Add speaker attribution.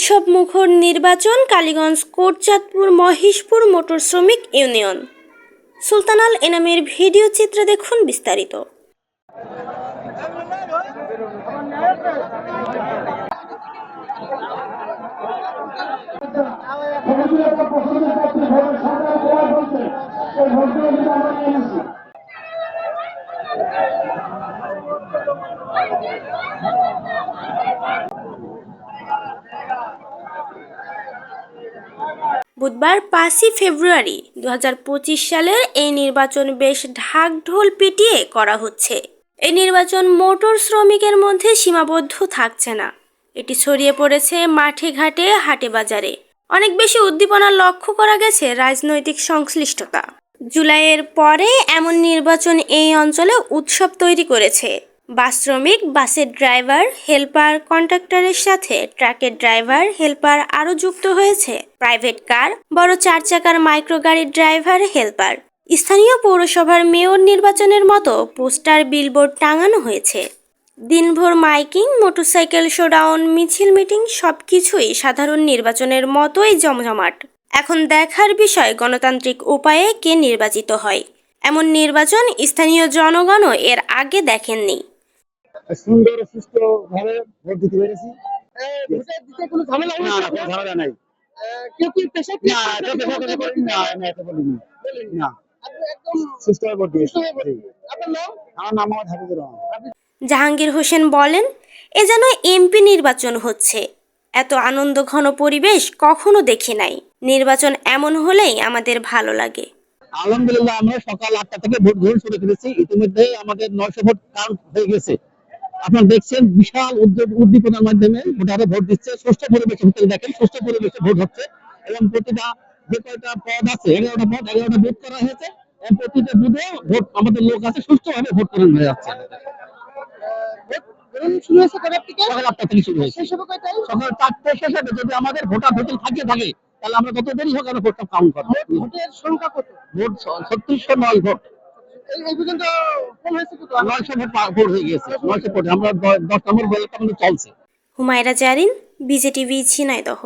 Speaker 1: উৎসব মুখর নির্বাচন কালীগঞ্জ, কোটচাঁদপুর, মহেশপুর মোটর শ্রমিক ইউনিয়ন। সুলতানাল এনামের ভিডিও চিত্রে দেখুন বিস্তারিত। বুধবার পাঁচই ফেব্রুয়ারি দু সালের এই নির্বাচন বেশ ঢাকঢোল পিটিয়ে করা হচ্ছে। এই নির্বাচন মোটর শ্রমিকের মধ্যে সীমাবদ্ধ থাকছে না। এটি ছড়িয়ে পড়েছে মাঠে ঘাটে, হাটে বাজারে। অনেক বেশি উদ্দীপনা লক্ষ্য করা গেছে রাজনৈতিক সংশ্লিষ্টতা। জুলাইয়ের পরে এমন নির্বাচন এই অঞ্চলে উৎসব তৈরি করেছে। বাস শ্রমিক, বাসের ড্রাইভার, হেল্পার কন্ট্রাক্টরের সাথে ট্রাকের ড্রাইভার, হেল্পার আরও যুক্ত হয়েছে। প্রাইভেট কার, বড় চার চাকার মাইক্রো গাড়ির ড্রাইভার, হেল্পার। স্থানীয় পৌরসভার মেয়র নির্বাচনের মতো পোস্টার, বিলবোর্ড টাঙানো হয়েছে। দিনভর মাইকিং, মোটরসাইকেল শোডাউন, মিছিল মিটিং সব কিছুই সাধারণ নির্বাচনের মতোই জমজমাট। এখন দেখার বিষয় গণতান্ত্রিক উপায়ে কে নির্বাচিত হয়। এমন নির্বাচন স্থানীয় জনগণও এর আগে দেখেননি।
Speaker 2: সুন্দর সুস্থ ভাবে ভোট দিতে পেরেছি।
Speaker 3: ভোটে দিতে কোনো ঝামেলা
Speaker 2: না না কোনো ঝামেলা নাই।
Speaker 3: কেউ কি পেশা
Speaker 2: না এটা তো ভোট করি না না এটা বলিনি। না। সুস্থ ভাবে ভোট দিয়েছি।
Speaker 3: সুস্থ ভোট দিয়েছেন। আপনার নাম?
Speaker 2: আমার নাম মোহাম্মদ হাফিজুর রহমান।
Speaker 1: জাহাঙ্গীর হোসেন বলেন এ যেন এমপি নির্বাচন হচ্ছে। এত আনন্দ ঘন পরিবেশ কখনো দেখি নাই। নির্বাচন এমন হলেই আমাদের ভালো লাগে।
Speaker 2: আলহামদুলিল্লাহ আমরা সকাল আটটা থেকে ভোট গ্রহণ শুরু করেছি। ইতিমধ্যে আমাদের নয়শো ভোট কাউন্ট হয়ে গেছে। আপনারা দেখছেন বিশাল উদ্যোগ উদ্দীপনার মাধ্যমে ভোটাররা ভোট দিচ্ছে। সুস্থ পরিবেশের ভিতরে দেখেন সুস্থ পরিবেশে ভোট হচ্ছে এবং প্রতিটা যে কয়টা পদ আছে এগারোটা পদ এগারোটা ভোট করা হয়েছে এবং প্রতিটা বুথে ভোট আমাদের লোক আছে সুস্থভাবে ভোট করানো হয়ে যাচ্ছে।
Speaker 3: শুরু হয়েছে কটার থেকে?
Speaker 2: সকাল আটটা থেকে শুরু হয়েছে।
Speaker 3: শেষ হবে কয়টায়?
Speaker 2: সকাল চারটে শেষ হবে। যদি আমাদের ভোটার ভোটার থাকে থাকে তাহলে আমরা যত দেরি হোক আমরা ভোটটা কাউন্ট করব?
Speaker 3: ভোটের সংখ্যা কত?
Speaker 2: ভোট ছত্রিশশো নয় ভোট।
Speaker 1: হুমায়রা জারিন বিজেটিভি ঝিনাইদহ।